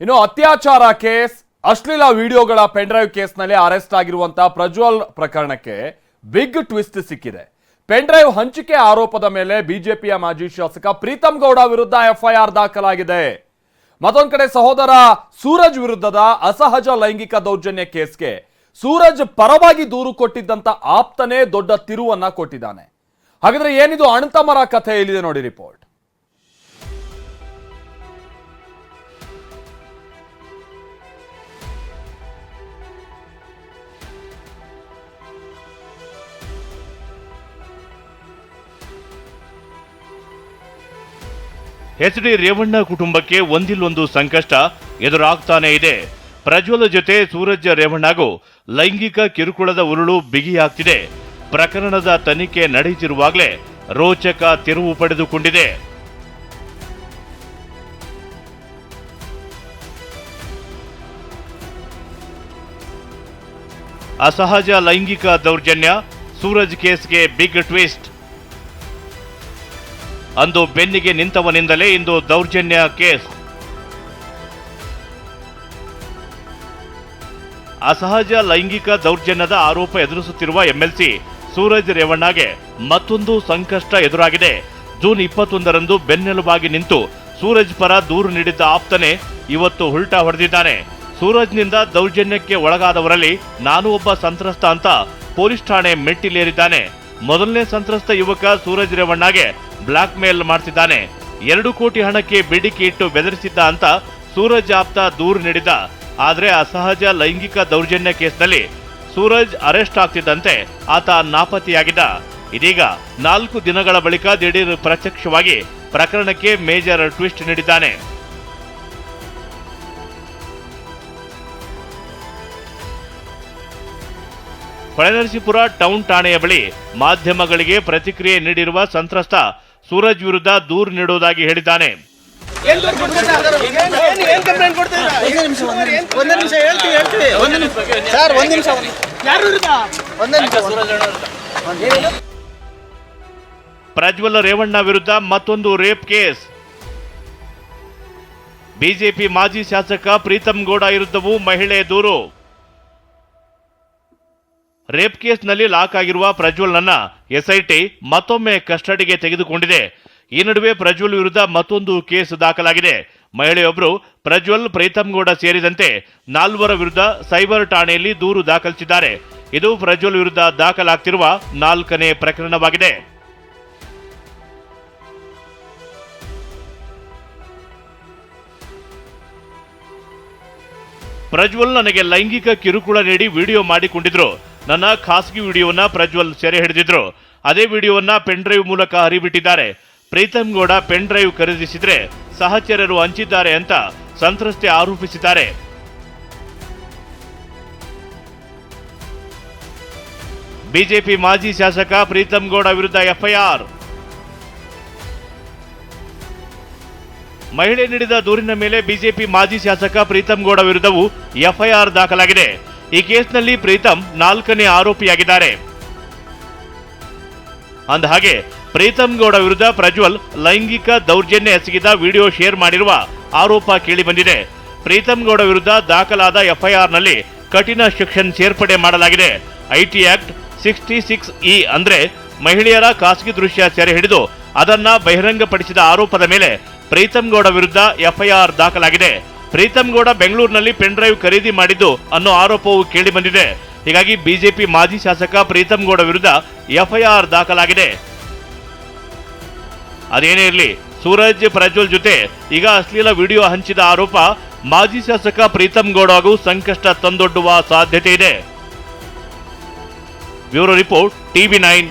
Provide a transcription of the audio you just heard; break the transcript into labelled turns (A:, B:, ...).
A: ಇನ್ನು ಅತ್ಯಾಚಾರ ಕೇಸ್, ಅಶ್ಲೀಲ ವಿಡಿಯೋಗಳ ಪೆನ್ಡ್ರೈವ್ ಕೇಸ್ನಲ್ಲಿ ಅರೆಸ್ಟ್ ಆಗಿರುವಂತಹ ಪ್ರಜ್ವಲ್ ಪ್ರಕರಣಕ್ಕೆ ಬಿಗ್ ಟ್ವಿಸ್ಟ್ ಸಿಕ್ಕಿದೆ. ಪೆನ್ಡ್ರೈವ್ ಹಂಚಿಕೆ ಆರೋಪದ ಮೇಲೆ ಬಿಜೆಪಿಯ ಮಾಜಿ ಶಾಸಕ ಪ್ರೀತಮ್ ಗೌಡ ವಿರುದ್ಧ ಎಫ್ಐಆರ್ ದಾಖಲಾಗಿದೆ. ಮತ್ತೊಂದು ಕಡೆ ಸಹೋದರ ಸೂರಜ್ ವಿರುದ್ಧದ ಅಸಹಜ ಲೈಂಗಿಕ ದೌರ್ಜನ್ಯ ಕೇಸ್ಗೆ ಸೂರಜ್ ಪರವಾಗಿ ದೂರು ಕೊಟ್ಟಿದ್ದಂತ ಆಪ್ತನೇ ದೊಡ್ಡ ತಿರುವನ್ನ ಕೊಟ್ಟಿದ್ದಾನೆ. ಹಾಗಾದ್ರೆ ಏನಿದು ಅಣ್ತಮರ ಕಥೆ ಇಲ್ಲಿದೆ ನೋಡಿ ರಿಪೋರ್ಟ್
B: ಎಚ್ ಡಿ ರೇವಣ್ಣ ಕುಟುಂಬಕ್ಕೆ ಒಂದಿಲ್ಲೊಂದು ಸಂಕಷ್ಟ ಎದುರಾಗ್ತಾನೆ ಇದೆ. ಪ್ರಜ್ವಲ ಜೊತೆ ಸೂರಜ್ ರೇವಣ್ಣಗೂ ಲೈಂಗಿಕ ಕಿರುಕುಳದ ಉರುಳು ಬಿಗಿಯಾಗ್ತಿದೆ. ಪ್ರಕರಣದ ತನಿಖೆ ನಡೆಯುತ್ತಿರುವಾಗಲೇ ರೋಚಕ ತಿರುವು ಪಡೆದುಕೊಂಡಿದೆ. ಅಸಹಜ ಲೈಂಗಿಕ ದೌರ್ಜನ್ಯ, ಸೂರಜ್ ಕೇಸ್ಗೆ ಬಿಗ್ ಟ್ವಿಸ್ಟ್ ಅಂದು ಬೆನ್ನಿಗೆ ನಿಂತವನಿಂದಲೇ ಇಂದು ದೌರ್ಜನ್ಯ ಕೇಸ್. ಅಸಹಜ ಲೈಂಗಿಕ ದೌರ್ಜನ್ಯದ ಆರೋಪ ಎದುರಿಸುತ್ತಿರುವ ಎಂಎಲ್ಸಿ ಸೂರಜ್ ರೇವಣ್ಣಗೆ ಮತ್ತೊಂದು ಸಂಕಷ್ಟ ಎದುರಾಗಿದೆ. ಜೂನ್ ಇಪ್ಪತ್ತೊಂದರಂದು ಬೆನ್ನೆಲುಬಾಗಿ ನಿಂತು ಸೂರಜ್ ಪರ ದೂರು ನೀಡಿದ್ದ ಆಪ್ತನೇ ಇವತ್ತು ಉಲ್ಟಾ ಹೊಡೆದಿದ್ದಾನೆ. ಸೂರಜ್ನಿಂದ ದೌರ್ಜನ್ಯಕ್ಕೆ ಒಳಗಾದವರಲ್ಲಿ ನಾನು ಒಬ್ಬ ಸಂತ್ರಸ್ತ ಅಂತ ಪೊಲೀಸ್ ಠಾಣೆ ಮೆಟ್ಟಿಲೇರಿದ್ದಾನೆ. ಮೊದಲನೇ ಸಂತ್ರಸ್ತ ಯುವಕ ಸೂರಜ್ ರೇವಣ್ಣಗೆ ಬ್ಲಾಕ್ ಮೇಲ್ ಮಾಡ್ತಿದ್ದಾನೆ ಎರಡು ಕೋಟಿ ಹಣಕ್ಕೆ ಬೇಡಿಕೆ ಇಟ್ಟು ಬೆದರಿಸಿದ್ದ ಅಂತ ಸೂರಜ್ ಆಪ್ತ ದೂರು ನೀಡಿದ್ದ ಆದರೆ ಅಸಹಜ ಲೈಂಗಿಕ ದೌರ್ಜನ್ಯ ಕೇಸ್ನಲ್ಲಿ ಸೂರಜ್ ಅರೆಸ್ಟ್ ಆಗ್ತಿದ್ದಂತೆ ಆತ ನಾಪತ್ತೆಯಾಗಿದ್ದ. ಇದೀಗ ನಾಲ್ಕು ದಿನಗಳ ಬಳಿಕ ದಿಢೀರ್ ಪ್ರತ್ಯಕ್ಷವಾಗಿ ಪ್ರಕರಣಕ್ಕೆ ಮೇಜರ್ ಟ್ವಿಸ್ಟ್ ನೀಡಿದ್ದಾನೆ. ಹೊಳೆನರಸೀಪುರ ಟೌನ್ ಠಾಣೆಯ ಬಳಿ ಮಾಧ್ಯಮಗಳಿಗೆ ಪ್ರತಿಕ್ರಿಯೆ ನೀಡಿರುವ ಸಂತ್ರಸ್ತ ಸೂರಜ್ ವಿರುದ್ಧ ದೂರು ನೀಡುವುದಾಗಿ ಹೇಳಿದ್ದಾನೆ. ಪ್ರಜ್ವಲ್ ರೇವಣ್ಣ ವಿರುದ್ಧ ಮತ್ತೊಂದು ರೇಪ್ ಕೇಸ್. ಬಿಜೆಪಿ ಮಾಜಿ ಶಾಸಕ ಪ್ರೀತಂ ಗೌಡ ವಿರುದ್ಧವೂ ಮಹಿಳೆ ದೂರು. ರೇಪ್ ಕೇಸ್ನಲ್ಲಿ ಲಾಕ್ ಆಗಿರುವ ಪ್ರಜ್ವಲ್ನನ್ನ ಎಸ್ಐಟಿ ಮತ್ತೊಮ್ಮೆ ಕಸ್ಟಡಿಗೆ ತೆಗೆದುಕೊಂಡಿದೆ. ಈ ನಡುವೆ ಪ್ರಜ್ವಲ್ ವಿರುದ್ಧ ಮತ್ತೊಂದು ಕೇಸ್ ದಾಖಲಾಗಿದೆ. ಮಹಿಳೆಯೊಬ್ಬರು ಪ್ರಜ್ವಲ್ ಪ್ರೀತಂಗೌಡ ಸೇರಿದಂತೆ ನಾಲ್ವರ ವಿರುದ್ಧ ಸೈಬರ್ ಠಾಣೆಯಲ್ಲಿ ದೂರು ದಾಖಲಿಸಿದ್ದಾರೆ. ಇದು ಪ್ರಜ್ವಲ್ ವಿರುದ್ಧ ದಾಖಲಾಗ್ತಿರುವ ನಾಲ್ಕನೇ ಪ್ರಕರಣವಾಗಿದೆ. ಪ್ರಜ್ವಲ್ ನನಗೆ ಲೈಂಗಿಕ ಕಿರುಕುಳ ನೀಡಿ ವಿಡಿಯೋ ಮಾಡಿಕೊಂಡಿದ್ರು. ನನ್ನ ಖಾಸಗಿ ವಿಡಿಯೋವನ್ನ ಪ್ರಜ್ವಲ್ ಸೆರೆ ಹಿಡಿದಿದ್ರು. ಅದೇ ವಿಡಿಯೋವನ್ನ ಪೆನ್ ಡ್ರೈವ್ ಮೂಲಕ ಹರಿಬಿಟ್ಟಿದ್ದಾರೆ. ಪ್ರೀತಮ್ ಗೌಡ ಪೆನ್ ಡ್ರೈವ್ ಖರೀದಿಸಿದ್ರೆ ಸಹಚರರು ಹಂಚಿದ್ದಾರೆ ಅಂತ ಸಂತ್ರಸ್ತೆ ಆರೋಪಿಸಿದ್ದಾರೆ. ಬಿಜೆಪಿ ಮಾಜಿ ಶಾಸಕ ಪ್ರೀತಮ್ ಗೌಡ ವಿರುದ್ಧ ಎಫ್ಐಆರ್. ಮಹಿಳೆ ನೀಡಿದ ದೂರಿನ ಮೇಲೆ ಬಿಜೆಪಿ ಮಾಜಿ ಶಾಸಕ ಪ್ರೀತಂ ಗೌಡ ವಿರುದ್ಧವೂ ಎಫ್ಐಆರ್ ದಾಖಲಾಗಿದೆ. ಈ ಕೇಸ್ನಲ್ಲಿ ಪ್ರೀತಂ ನಾಲ್ಕನೇ ಆರೋಪಿಯಾಗಿದ್ದಾರೆ. ಅಂದಹಾಗೆ ಪ್ರೀತಂ ಗೌಡ ವಿರುದ್ಧ ಪ್ರಜ್ವಲ್ ಲೈಂಗಿಕ ದೌರ್ಜನ್ಯ ಎಸಗಿದ ವಿಡಿಯೋ ಶೇರ್ ಮಾಡಿರುವ ಆರೋಪ ಕೇಳಿಬಂದಿದೆ. ಪ್ರೀತಂ ಗೌಡ ವಿರುದ್ಧ ದಾಖಲಾದ ಎಫ್ಐಆರ್ನಲ್ಲಿ ಕಠಿಣ ಶಿಕ್ಷಣ ಸೇರ್ಪಡೆ ಮಾಡಲಾಗಿದೆ. IT act sixty six E ಅಂದ್ರೆ ಮಹಿಳೆಯರ ಖಾಸಗಿ ದೃಶ್ಯ ಸೆರೆ ಹಿಡಿದು ಅದನ್ನ ಬಹಿರಂಗಪಡಿಸಿದ ಆರೋಪದ ಮೇಲೆ ಪ್ರೀತಮ್ ಗೌಡ ವಿರುದ್ಧ ಎಫ್ಐಆರ್ ದಾಖಲಾಗಿದೆ. ಪ್ರೀತಮ್ ಗೌಡ ಬೆಂಗಳೂರಿನಲ್ಲಿ ಪೆನ್ ಡ್ರೈವ್ ಖರೀದಿ ಮಾಡಿದ್ದು ಅನ್ನೋ ಆರೋಪವು ಕೇಳಿಬಂದಿದೆ. ಹೀಗಾಗಿ ಬಿಜೆಪಿ ಮಾಜಿ ಶಾಸಕ ಪ್ರೀತಮ್ ಗೌಡ ವಿರುದ್ಧ ಎಫ್ಐಆರ್ ದಾಖಲಾಗಿದೆ. ಅದೇನೇ ಇರಲಿ, ಸೂರಜ್ ಪ್ರಜ್ವಲ್ ಜೊತೆ ಈಗ ಅಶ್ಲೀಲ ವಿಡಿಯೋ ಹಂಚಿದ ಆರೋಪ ಮಾಜಿ ಶಾಸಕ ಪ್ರೀತಮ್ ಗೌಡ ಹಾಗೂ ಸಂಕಷ್ಟ ತಂದೊಡ್ಡುವ ಸಾಧ್ಯತೆ ಇದೆ. Bureau report, TV nine.